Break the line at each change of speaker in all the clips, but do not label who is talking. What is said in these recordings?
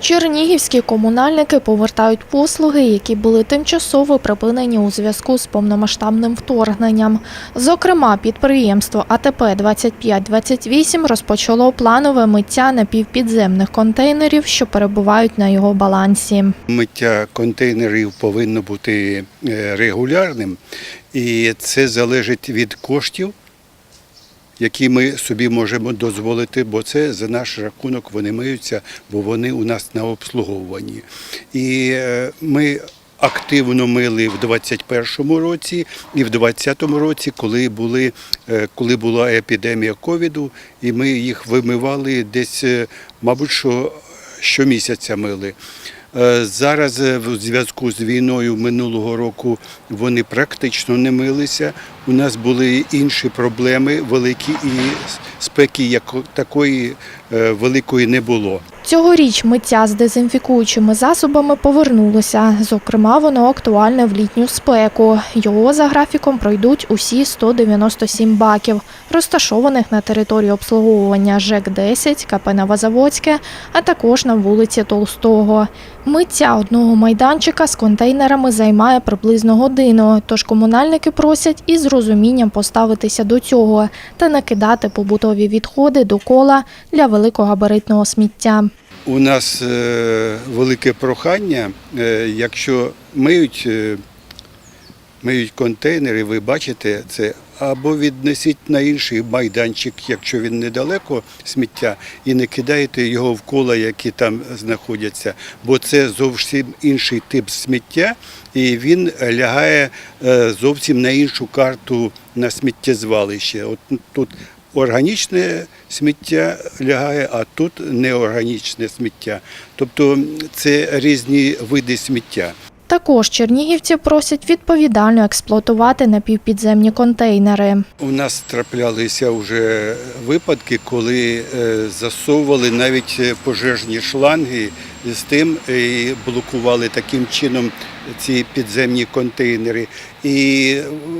Чернігівські комунальники повертають послуги, які були тимчасово припинені у зв'язку з повномасштабним вторгненням. Зокрема, підприємство АТП 2528 розпочало планове миття напівпідземних контейнерів, що перебувають на його балансі.
Миття контейнерів повинно бути е, регулярним, і це залежить від коштів, які ми собі можемо дозволити, бо це за наш рахунок вони миються, бо вони у нас на обслуговуванні. І е, ми активно мили в 21-му році і в 20-му році, коли були е, коли була епідемія ковіду, і ми їх вимивали десь, е, мабуть, що щомісяця мили. Е, Зараз е, в зв'язку з війною минулого року вони практично не милися. У нас були інші проблеми великі, і спеки як такої е, великої не було.
Цьогоріч миття з дезінфікуючими засобами повернулося. Зокрема, воно актуальне в літню спеку. Його за графіком пройдуть усі 197 баків, розташованих на території обслуговування ЖЕК-10, КП Новозаводське, а також на вулиці Толстого. Миття одного майданчика з контейнерами займає приблизно годину, тож комунальники просять із розумінням поставитися до цього та накидати побутові відходи до кола для великогабаритного сміття.
У нас е, велике прохання, е, якщо миють, е, миють контейнери, ви бачите це, або віднесіть на інший майданчик, якщо він недалеко сміття, і не кидайте його в кола, які там знаходяться, бо це зовсім інший тип сміття, і він лягає зовсім на іншу карту на сміттєзвалище. От тут органічне сміття лягає, а тут неорганічне сміття. Тобто це різні види сміття.
Також чернігівці просять відповідально експлуатувати напівпідземні контейнери.
У нас траплялися вже випадки, коли е, засовували навіть е, пожежні шланги з тим і блокували таким чином ці підземні контейнери. І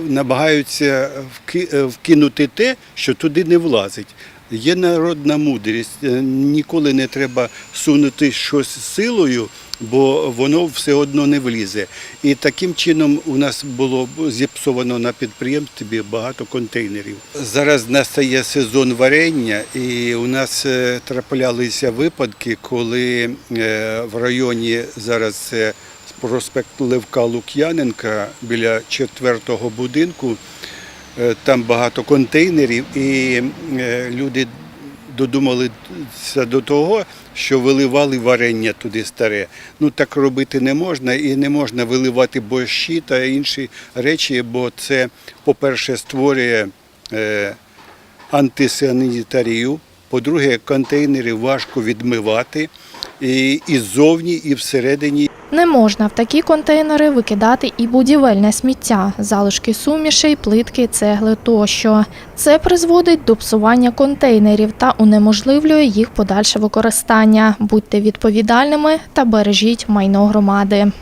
намагаються вки- е, вкинути те, що туди не влазить. Є народна мудрість. е, Ніколи не треба сунути щось силою, бо воно все одно не влізе. І таким чином у нас було зіпсовано на підприємстві багато контейнерів. Зараз настає сезон варення, і у нас е, траплялися випадки, коли е, в районі зараз проспект Левка Лук'яненка біля четвертого будинку. Е, Там багато контейнерів, і е, люди додумалися до того, що виливали варення туди старе. Ну так робити не можна, і не можна виливати борщі та інші речі, бо це, по-перше, створює е, антисанітарію. По-друге, контейнери важко відмивати і, і ззовні, і всередині.
Не можна в такі контейнери викидати і будівельне сміття, залишки сумішей, плитки, цегли тощо. Це призводить до псування контейнерів та унеможливлює їх подальше використання. Будьте відповідальними та бережіть майно громади.